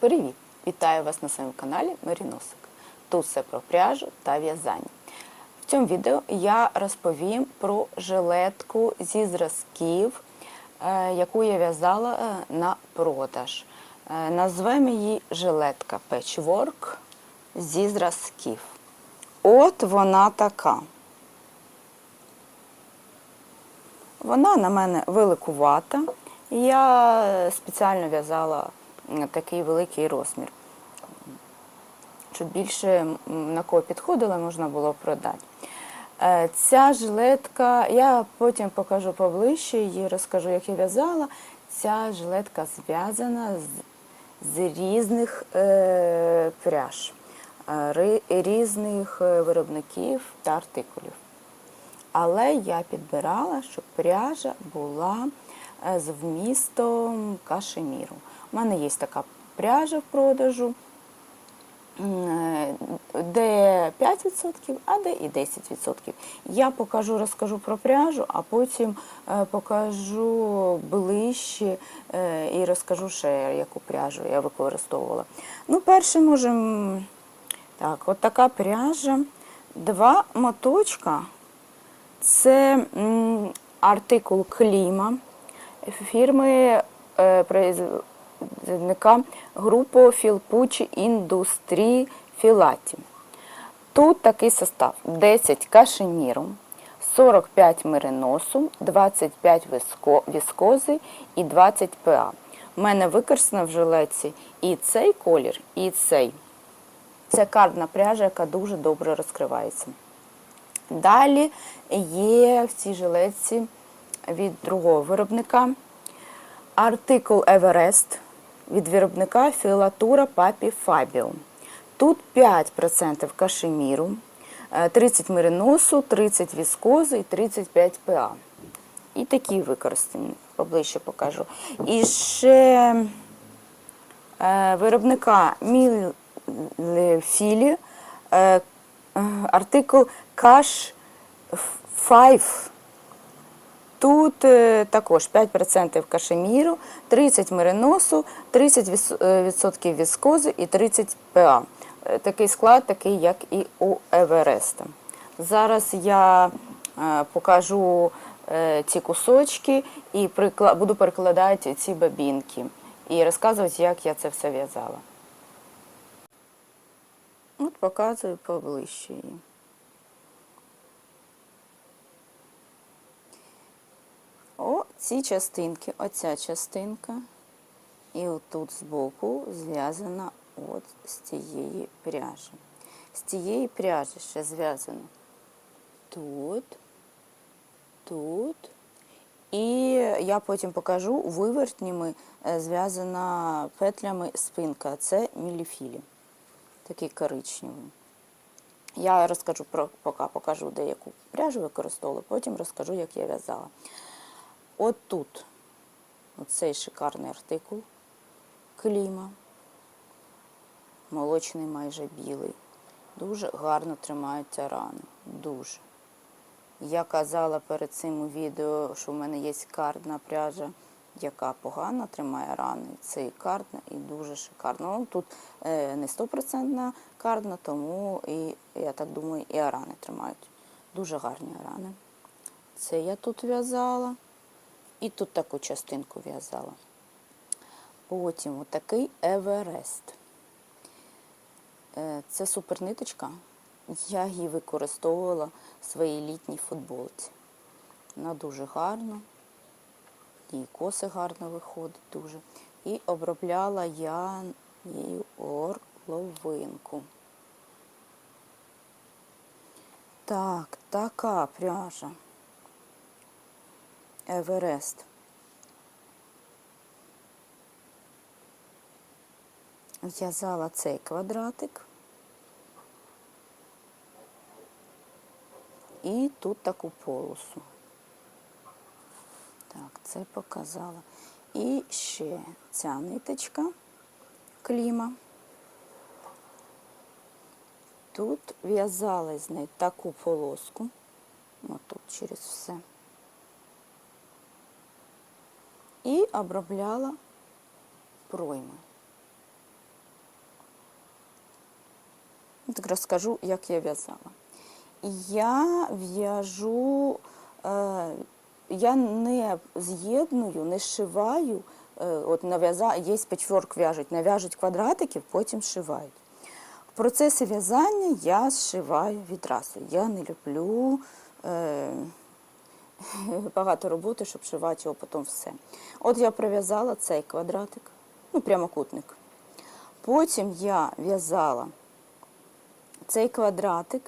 Привіт! Вітаю вас на своєму каналі Меріносик. Тут все про пряжу та в'язання. В цьому відео я розповім про жилетку зі зразків, е, яку я в'язала е, на продаж. Е, Назвемо її жилетка Patchwork зі зразків. От вона така. Вона на мене великувата. Я спеціально в'язала такий великий розмір. Щоб більше на кого підходило, можна було продати. Е, Ця жилетка, я потім покажу поближче і розкажу, як я в'язала. Ця жилетка зв'язана з, з різних е, пряж, е, ри- різних е, виробників та артикулів. Але я підбирала, щоб пряжа була з вмістом кашеміру. У мене є така пряжа в продажу, е, де 5%, а де і 10%. Я покажу, розкажу про пряжу, а потім е, покажу ближче е, і розкажу ще, яку пряжу я використовувала. Ну, перше можемо. Так, от така пряжа. Два моточка. Це артикул Кліма фірми производника Філпучі Індустрії Філаті. Тут такий состав: 10 кашеміру, 45 мериносу, 25 віскози і 20 ПА. У мене використано в жилеці і цей колір, і цей. Це кардна пряжа, яка дуже добре розкривається. Далі є в цій жилетці від другого виробника артикул Everest від виробника філатура Папі Фабіо. Тут 5% кашеміру, е, 30 мериносу, 30 віскози і 35 ПА. І такі використані, поближче покажу. І ще е, виробника Мілфілі е, е, артикул Cash 5. Тут е, також 5% кашеміру, 30 мериносу, 30% віскози і 30 ПА. Е, Такий склад, такий, як і у Евереста. Зараз я е, покажу е, ці кусочки і буду перекладати ці бабінки і розказувати, як я це все в'язала. От показую поближче її. Ці частинки, оця частинка, і отут збоку зв'язана от з цієї пряжі. З цієї пряжі ще зв'язано тут, тут. І я потім покажу вивертніми е, зв'язана петлями спинка. Це міліфілі, такий коричневий. Я розкажу про поки покажу деяку пряжу використовувала, потім розкажу, як я в'язала. От тут оцей шикарний артикул кліма, молочний майже білий. Дуже гарно тримаються рани. Дуже. Я казала перед цим у відео, що в мене є кардна пряжа, яка погано тримає рани. Це і кардна, і дуже шикарна. Ну, тут е, не стопроцентна кардна, тому і, я так думаю, і арани тримають. Дуже гарні арани. Це я тут в'язала. І тут таку частинку в'язала. Потім отакий Еверест. Е, Це суперниточка. Я її використовувала в своїй літній футболці. Вона дуже гарна. І коси гарно виходить дуже. І обробляла я її орловинку. Так, така пряжа. Еверест. В'язала цей квадратик. І тут таку полосу. Так, це показала. І ще ця ниточка кліма. Тут в'язала з неї таку полоску. Отут через все. і обробляла пройми. Так розкажу, як я в'язала. Я в'яжу, е, я не з'єдную, не шиваю, е, от нав'яза, є печворк в'яжуть, нав'яжуть квадратики, потім шивають. В процесі в'язання я зшиваю відразу. Я не люблю. Е, багато роботи, щоб шивати його потім все. От я пров'язала цей квадратик, ну прямокутник. Потім я в'язала цей квадратик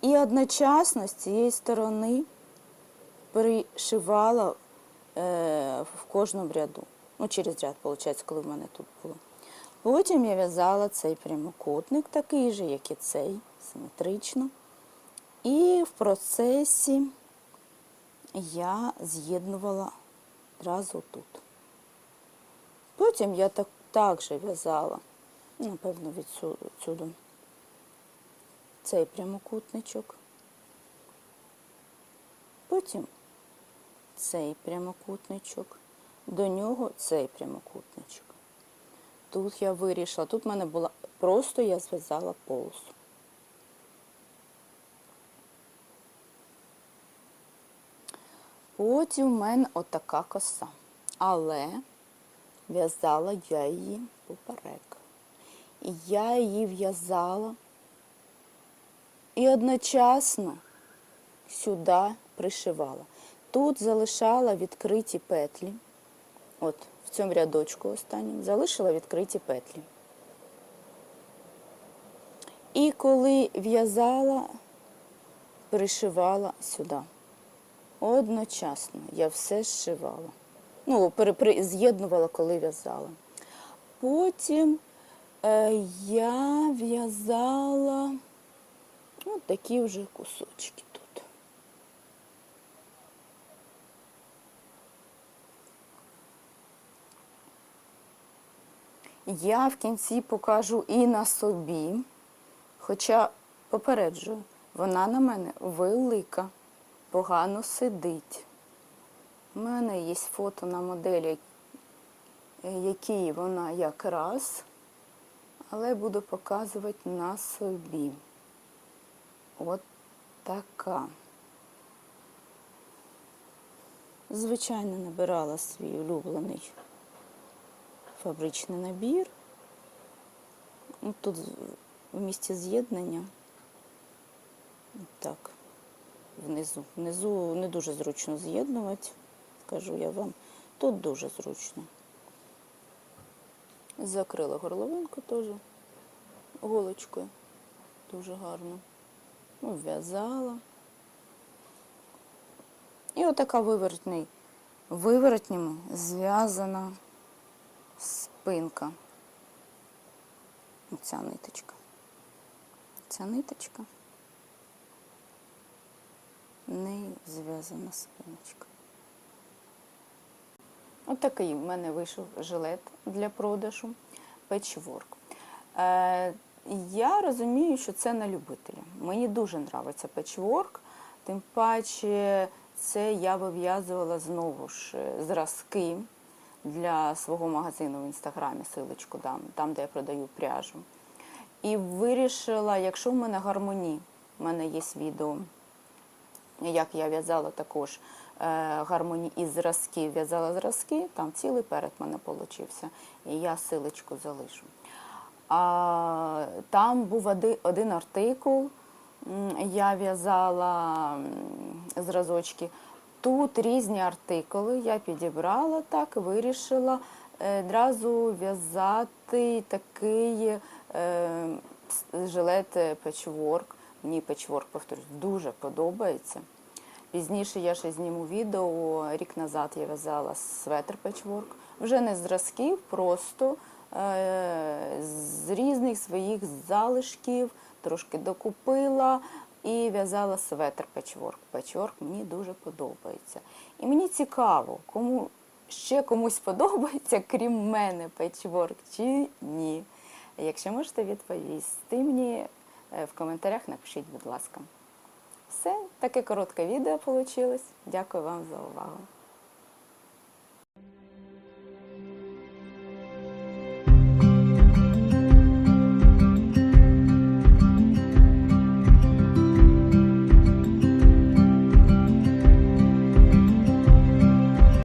і одночасно з цієї сторони пришивала е, в кожному ряду. Ну, через ряд, виходить, коли в мене тут було. Потім я в'язала цей прямокутник, такий же, як і цей, симетрично. І в процесі я з'єднувала одразу тут. Потім я так, так же в'язала, напевно, відсюди, цей прямокутничок. Потім цей прямокутничок, до нього цей прямокутничок. Тут я вирішила, тут в мене була, просто я зв'язала полосу. Потім в мене отака коса. Але в'язала я її поперек. І я її в'язала і одночасно сюди пришивала. Тут залишала відкриті петлі. От в цьому рядочку останнім залишила відкриті петлі. І коли в'язала, пришивала сюди. Одночасно я все зшивала. Ну, з'єднувала, коли в'язала. Потім е, я в'язала от такі вже кусочки тут. Я в кінці покажу і на собі, хоча попереджую, вона на мене велика, погано сидить. У мене є фото на моделі, які вона якраз, але буду показувати на собі. От така. Звичайно, набирала свій улюблений фабричний набір. Тут в місці з'єднання. Так, внизу. Внизу не дуже зручно з'єднувати, скажу я вам. Тут дуже зручно. Закрила горловинку теж голочкою. Дуже гарно. Ну, В'язала. І отака виворотний, виворотнями зв'язана спинка. Оця ниточка. Ця ниточка. Нею зв'язана спиночка. Отакий в мене вийшов жилет для продажу печворк. Е, я розумію, що це на любителя. Мені дуже подобається печворк, тим паче це я вив'язувала знову ж е, зразки для свого магазину в інстаграмі, силочку дам, там, де я продаю пряжу. І вирішила, якщо в мене гармоні, в мене є відео, як я в'язала також е, гармоні із зразків, в'язала зразки, там цілий перед мене получився. І я силочку залишу. А, там був один артикул, я в'язала зразочки. Тут різні артикули я підібрала так, вирішила е, одразу в'язати такий е, жилет е, печворк. Мені печворк, повторюсь, дуже подобається. Пізніше я ще зніму відео. Рік назад я в'язала светр печворк. Вже не з зразків, просто е, з різних своїх залишків трошки докупила і в'язала светр печворк. Печворк мені дуже подобається. І мені цікаво, кому ще комусь подобається, крім мене, печворк чи ні. Якщо можете відповісти мені в коментарях, напишіть, будь ласка. Все, таке коротке відео вийшло. Дякую вам за увагу.